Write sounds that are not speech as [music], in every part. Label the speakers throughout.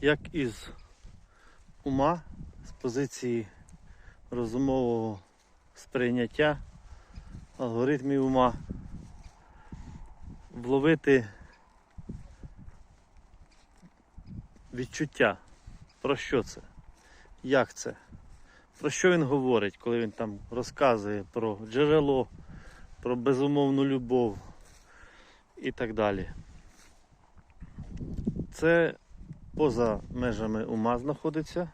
Speaker 1: як із ума, з позиції розумового сприйняття алгоритмів ума, вловити відчуття. Про що це? Як це? Про що він говорить, коли він там розказує про джерело, про безумовну любов і так далі. Це поза межами ума знаходиться.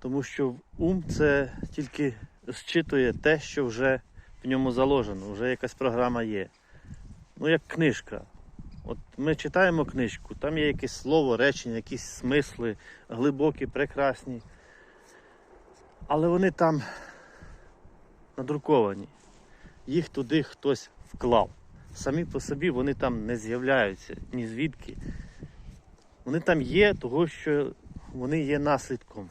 Speaker 1: Тому що ум це тільки зчитує те, що вже в ньому заложено, вже якась програма є. Ну, як книжка. От ми читаємо книжку, там є якесь слово, речення, якісь смисли, глибокі, прекрасні. Але вони там надруковані. Їх туди хтось вклав. Самі по собі вони там не з'являються ні звідки. Вони там є, того що вони є наслідком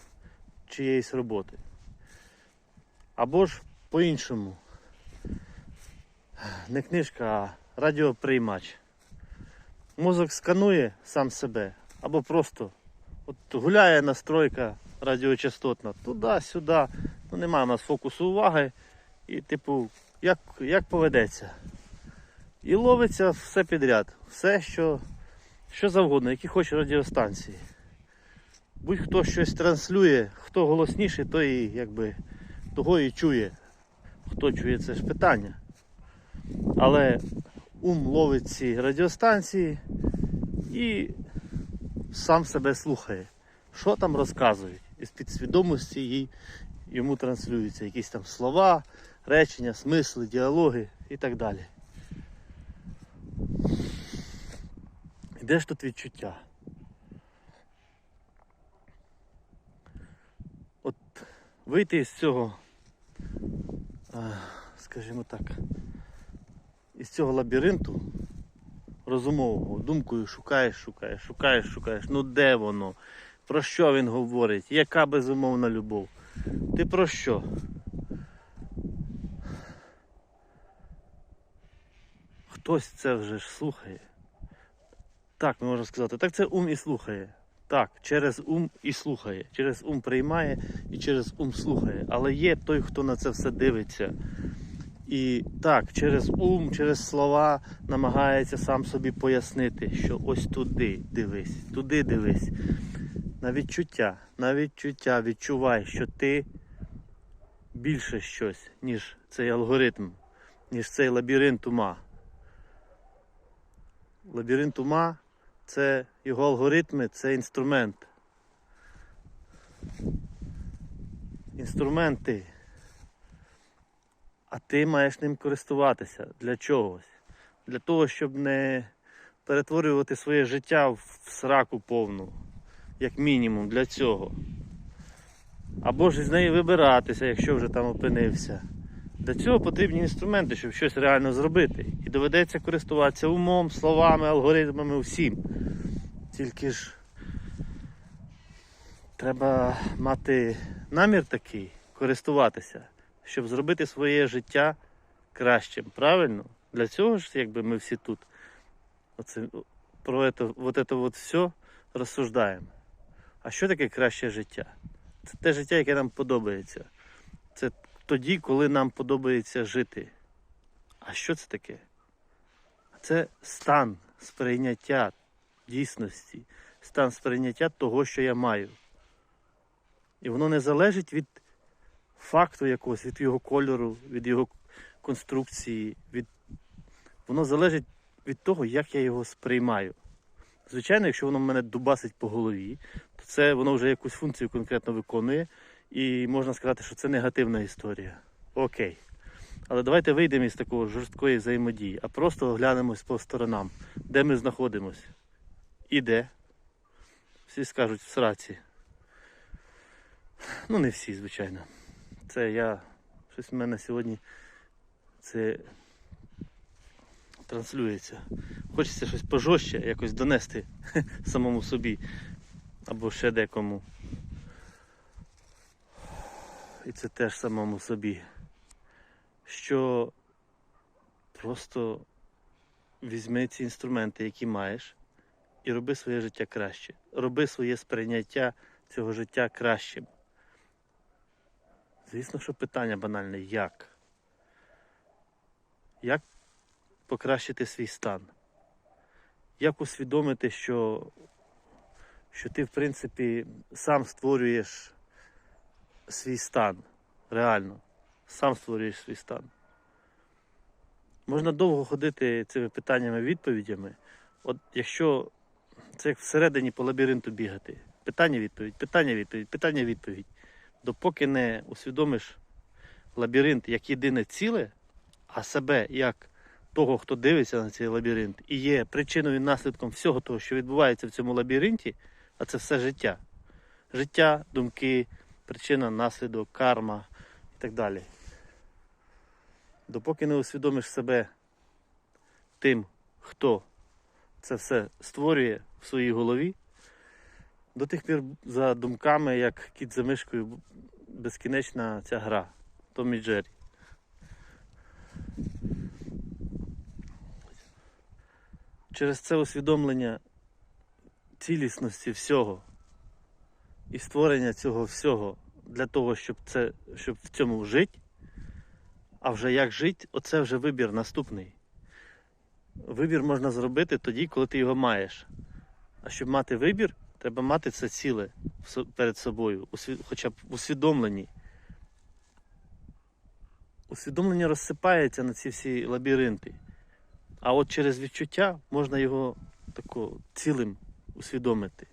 Speaker 1: чиєїсь роботи. Або ж по-іншому. Не книжка, а радіоприймач. Мозок сканує сам себе, або просто от гуляє настройка радіочастотна туди-сюди. Ну, немає у нас фокусу уваги. І, типу, як, як поведеться. І ловиться все підряд. Все, що, що завгодно, які хоче радіостанції. Будь-хто щось транслює, хто голосніший, той і, якби, того і чує. Хто чує, це ж питання. Але ум ловить ці радіостанції і сам себе слухає, що там розказують. Із підсвідомості їй йому транслюються якісь там слова, речення, смисли, діалоги і так далі. І де ж тут відчуття? От вийти з цього, скажімо так, із цього лабіринту розумового, думкою шукаєш, шукаєш, шукаєш, шукаєш. Ну де воно? Про що він говорить? Яка безумовна любов? Ти про що? Хтось це вже ж слухає. Так, ми можемо сказати, так це ум і слухає. Так, через ум і слухає, через ум приймає і через ум слухає. Але є той, хто на це все дивиться. І так, через ум, через слова намагається сам собі пояснити, що ось туди дивись, туди дивись. На відчуття, на відчуття відчувай, що ти більше щось, ніж цей алгоритм, ніж цей лабіринт ума. Лабіринт ума це його алгоритми, це інструмент. Інструменти. А ти маєш ним користуватися для чогось. Для того, щоб не перетворювати своє життя в сраку повну, як мінімум, для цього. Або ж із неї вибиратися, якщо вже там опинився. Для цього потрібні інструменти, щоб щось реально зробити. І доведеться користуватися умом, словами, алгоритмами, всім. Тільки ж треба мати намір такий, користуватися, щоб зробити своє життя кращим. Правильно? Для цього ж, якби ми всі тут оце, про це, вот это вот все розсуждаємо. А що таке краще життя? Це те життя, яке нам подобається. Це тоді, коли нам подобається жити. А що це таке? Це стан сприйняття дійсності, стан сприйняття того, що я маю. І воно не залежить від факту якогось, від його кольору, від його конструкції, від... воно залежить від того, як я його сприймаю. Звичайно, якщо воно мене дубасить по голові, то це воно вже якусь функцію конкретно виконує, і можна сказати, що це негативна історія. Окей. Але давайте вийдемо із такої жорсткої взаємодії, а просто оглянемось по сторонам, де ми знаходимося. І де. Всі скажуть в сраці. Ну, не всі, звичайно. Це я. Щось в мене сьогодні це транслюється. Хочеться щось пожорстче, якось донести [laughs] самому собі або ще декому. І це теж самому собі. Що просто візьми ці інструменти, які маєш, і роби своє життя краще. Роби своє сприйняття цього життя кращим. Звісно, що питання банальне як? Як покращити свій стан? Як усвідомити, що, що ти, в принципі, сам створюєш свій стан реально, сам створюєш свій стан. Можна довго ходити цими питаннями відповідями. От якщо це як всередині по лабіринту бігати. Питання відповідь, питання відповідь, питання відповідь. Допоки не усвідомиш лабіринт як єдине ціле, а себе як того, хто дивиться на цей лабіринт, і є причиною і наслідком всього того, що відбувається в цьому лабіринті, а це все життя. Життя, думки, причина, наслідок, карма і так далі. Допоки не усвідомиш себе тим, хто це все створює в своїй голові, до тих пір за думками, як кіт за мишкою, безкінечна ця гра Том і Джері. Через це усвідомлення цілісності всього і створення цього всього для того, щоб, це, щоб в цьому жити, а вже як жити, оце вже вибір наступний. Вибір можна зробити тоді, коли ти його маєш. А щоб мати вибір, треба мати це ціле перед собою, хоча б в усвідомленні. Усвідомлення розсипається на ці всі лабіринти. А от через відчуття можна його тако цілим усвідомити.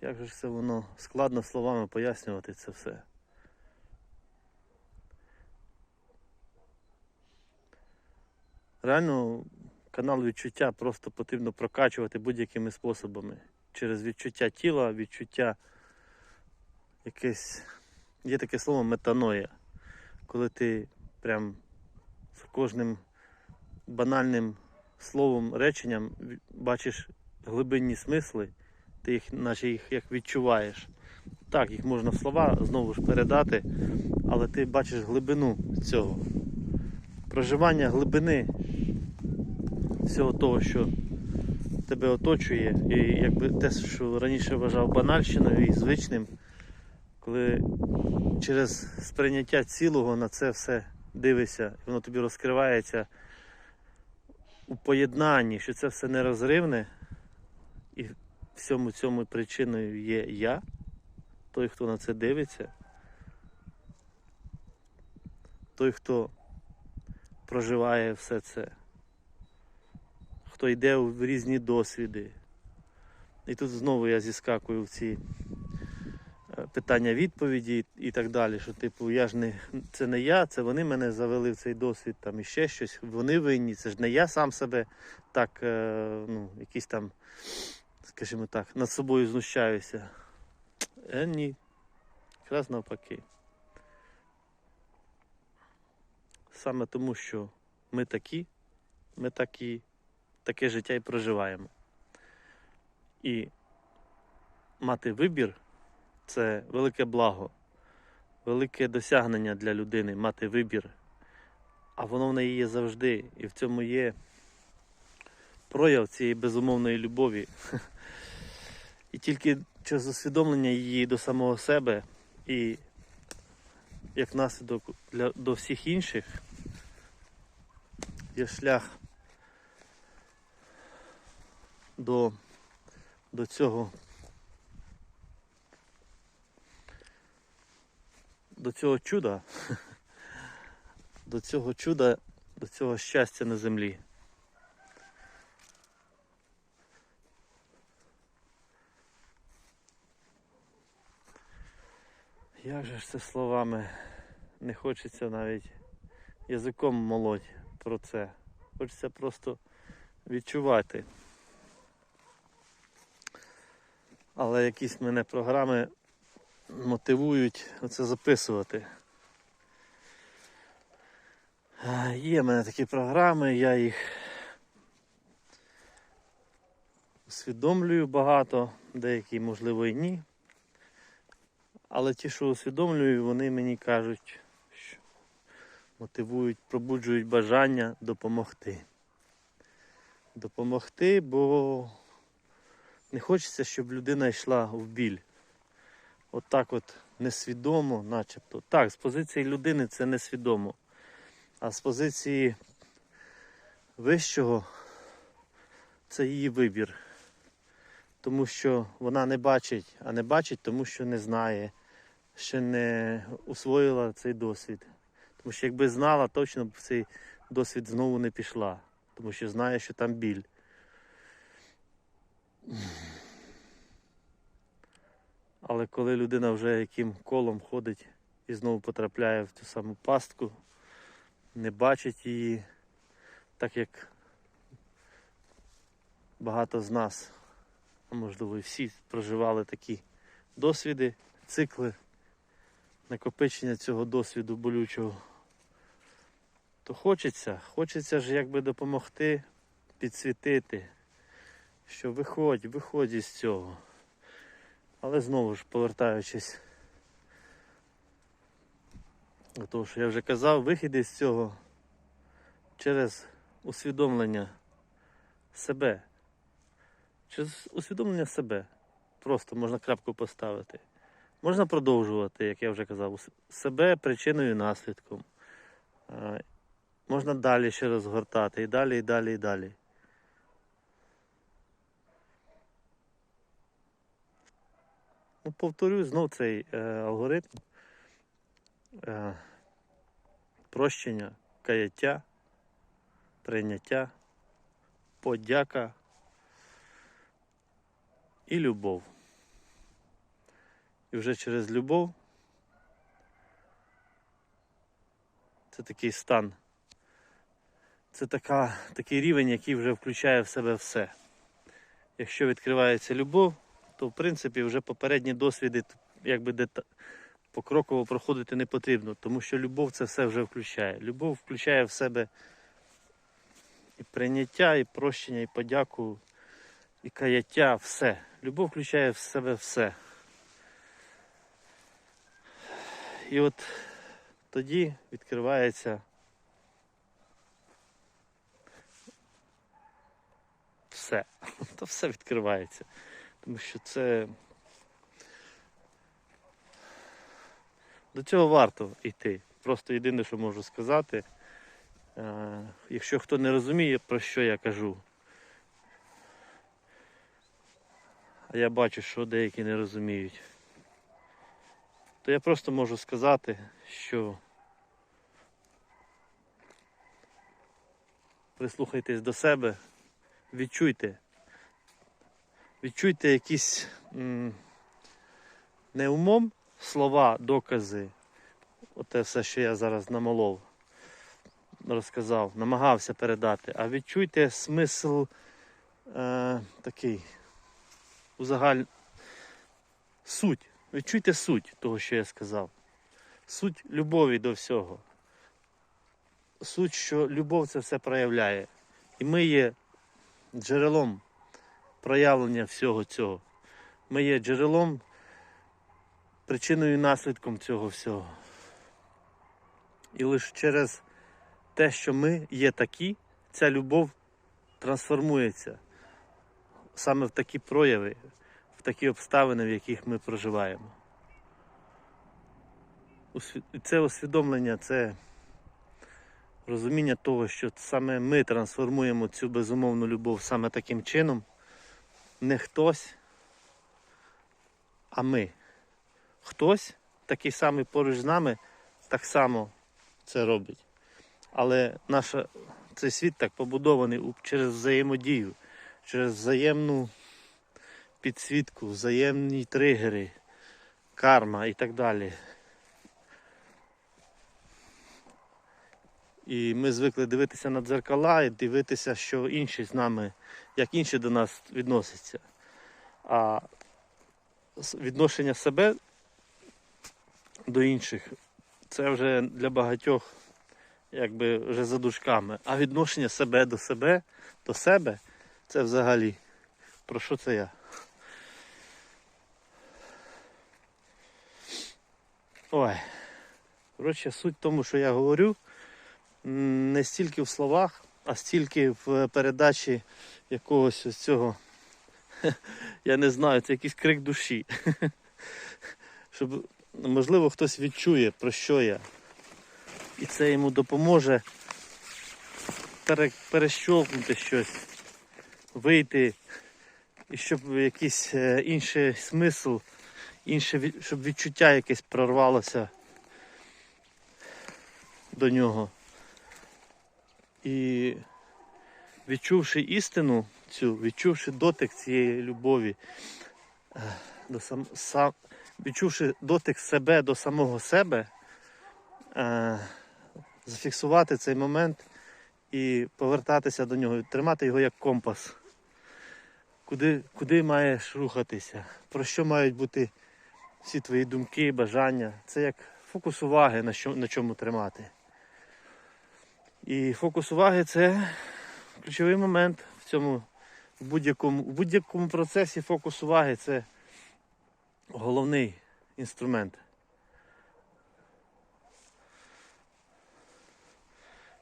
Speaker 1: Як же ж це воно складно словами пояснювати це все. Реально канал відчуття просто потрібно прокачувати будь-якими способами. Через відчуття тіла, відчуття якесь. Є таке слово метаноя. Коли ти прям з кожним банальним словом, реченням бачиш глибинні смисли, ти їх, наче їх як відчуваєш. Так, їх можна в слова знову ж передати, але ти бачиш глибину цього. Проживання глибини всього того, що тебе оточує, і якби те, що раніше вважав банальщиною і звичним, коли через сприйняття цілого на це все дивишся, і воно тобі розкривається у поєднанні, що це все нерозривне, і всьому цьому причиною є я, той, хто на це дивиться, той, хто проживає все це, хто йде в різні досвіди. І тут знову я зіскакую в ці е, питання відповіді і так далі. Що, типу, я ж не це не я, це вони мене завели в цей досвід, там і ще щось. Вони винні. Це ж не я сам себе так, е, ну, якийсь там, скажімо так, над собою знущаюся. Е, ні. Якраз навпаки. Саме тому, що ми такі, ми такі, таке життя і проживаємо. І мати вибір це велике благо, велике досягнення для людини мати вибір. А воно в неї є завжди. І в цьому є прояв цієї безумовної любові. [laughs] І тільки через усвідомлення її до самого себе і як наслідок для, до всіх інших є шлях до, до цього до цього чуда, [laughs] до цього чуда, до цього щастя на землі. Як же ж це словами не хочеться навіть язиком молоть про це. Хочеться просто відчувати. Але якісь мене програми мотивують оце записувати. Є в мене такі програми, я їх усвідомлюю багато, деякі, можливо, і ні. Але ті, що усвідомлюю, вони мені кажуть, що мотивують, пробуджують бажання допомогти. допомогти, бо не хочеться, щоб людина йшла в біль. От так от несвідомо, начебто. Так, з позиції людини це несвідомо. А з позиції вищого це її вибір. Тому що вона не бачить, а не бачить, тому що не знає, ще не усвоїла цей досвід. Тому що якби знала, точно б цей досвід знову не пішла. Тому що знає, що там біль. Але коли людина вже яким колом ходить і знову потрапляє в цю саму пастку, не бачить її, так як багато з нас, можливо і всі проживали такі досвіди, цикли накопичення цього досвіду болючого, то хочеться, хочеться ж якби допомогти, підсвітити, що виходь, виходь із цього. Але знову ж повертаючись до того, що я вже казав, вихід із цього через усвідомлення себе. Через усвідомлення себе. Просто можна крапку поставити. Можна продовжувати, як я вже казав, себе причиною і наслідком. Можна далі ще розгортати, і далі, і далі, і далі. Ну, повторюю знов цей е, алгоритм е, прощення, каяття, прийняття, подяка і любов. І вже через любов це такий стан. Це така, такий рівень, який вже включає в себе все. Якщо відкривається любов, то в принципі вже попередні досвіди якби дета... покроково проходити не потрібно, тому що любов це все вже включає. Любов включає в себе і прийняття, і прощення, і подяку, і каяття, все. Любов включає в себе все. І от тоді відкривається все. [laughs] То все відкривається. Тому що це. До цього варто йти. Просто єдине, що можу сказати, е, якщо хто не розуміє, про що я кажу. Я бачу, що деякі не розуміють. То я просто можу сказати, що прислухайтесь до себе, відчуйте, відчуйте якісь не умом слова, докази, оте все, що я зараз намолов, розказав, намагався передати, а відчуйте смисл е, такий, узагаль... суть. Відчуйте суть того, що я сказав. Суть любові до всього. Суть, що любов це все проявляє. І ми є джерелом проявлення всього цього. Ми є джерелом, причиною і наслідком цього всього. І лише через те, що ми є такі, ця любов трансформується саме в такі прояви, в такі обставини, в яких ми проживаємо. Це усвідомлення, це розуміння того, що саме ми трансформуємо цю безумовну любов саме таким чином, не хтось, а ми. Хтось, такий самий поруч з нами, так само це робить. Але наша, цей світ так побудований через взаємодію, через взаємну підсвітку, взаємні тригери, карма і так далі. І ми звикли дивитися на дзеркала і дивитися, що інші з нами, як інші до нас відносяться. А відношення себе до інших це вже для багатьох якби вже за дужками. А відношення себе до себе, до себе це взагалі. Про що це я? Ой. Коротше, суть в тому, що я говорю, не стільки в словах, а стільки в передачі якогось ось цього. [laughs] Я не знаю, це якийсь крик душі. [laughs] Щоб, можливо, хтось відчує, про що я. І це йому допоможе пере, перещолкнути щось, вийти, і щоб якийсь е, інший смисл, інше, щоб відчуття якесь прорвалося до нього. І відчувши істину цю, відчувши дотик цієї любові, е, до сам, сам, відчувши дотик себе до самого себе, е, зафіксувати цей момент і повертатися до нього, тримати його як компас. Куди, куди маєш рухатися, про що мають бути всі твої думки, бажання. Це як фокус уваги, на, що, на чому тримати. І фокус уваги це ключовий момент в цьому в будь-якому, в будь-якому процесі фокус уваги це головний інструмент.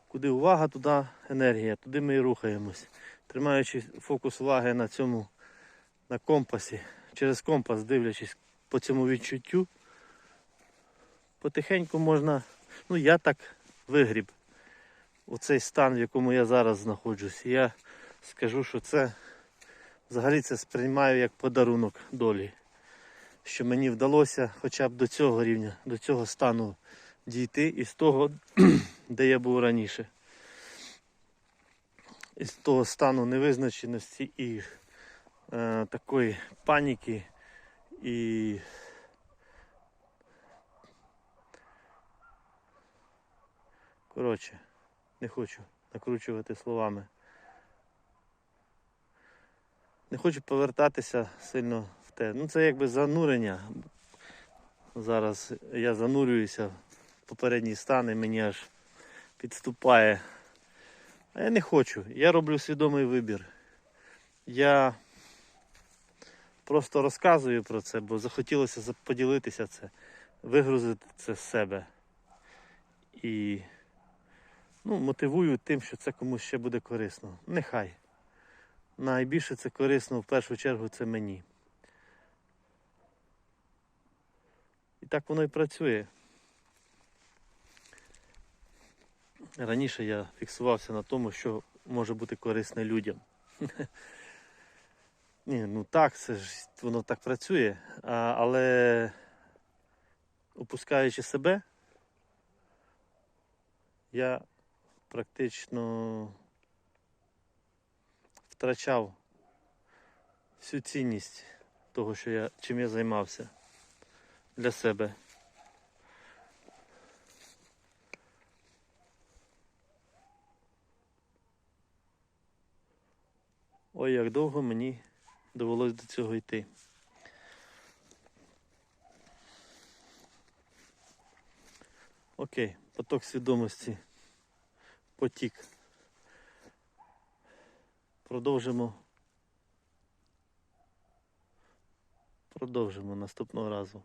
Speaker 1: Куди увага, туди енергія, туди ми і рухаємось. Тримаючи фокус уваги на цьому, на компасі, через компас дивлячись по цьому відчуттю, потихеньку можна, ну я так вигріб у цей стан, в якому я зараз знаходжусь. Я скажу, що це взагалі це сприймаю як подарунок долі. Що мені вдалося хоча б до цього рівня, до цього стану дійти із того, [clears throat] де я був раніше. Із того стану невизначеності і е, такої паніки і коротше, не хочу накручувати словами. Не хочу повертатися сильно в те. Ну це якби занурення. Зараз я занурююся в попередній стан і мені аж підступає. А я не хочу. Я роблю свідомий вибір. Я просто розказую про це, бо захотілося за- поділитися це, вигрузити це з себе. І ну, мотивую тим, що це комусь ще буде корисно. Нехай. Найбільше це корисно в першу чергу це мені. І так воно і працює. Раніше я фіксувався на тому, що може бути корисне людям. [laughs] Ні, ну так, це ж воно так працює. А, але опускаючи себе, я практично втрачав всю цінність того, що я, чим я займався для себе. Ой, як довго мені довелось до цього йти. Окей, поток свідомості, потік. Продовжимо. Продовжимо наступного разу.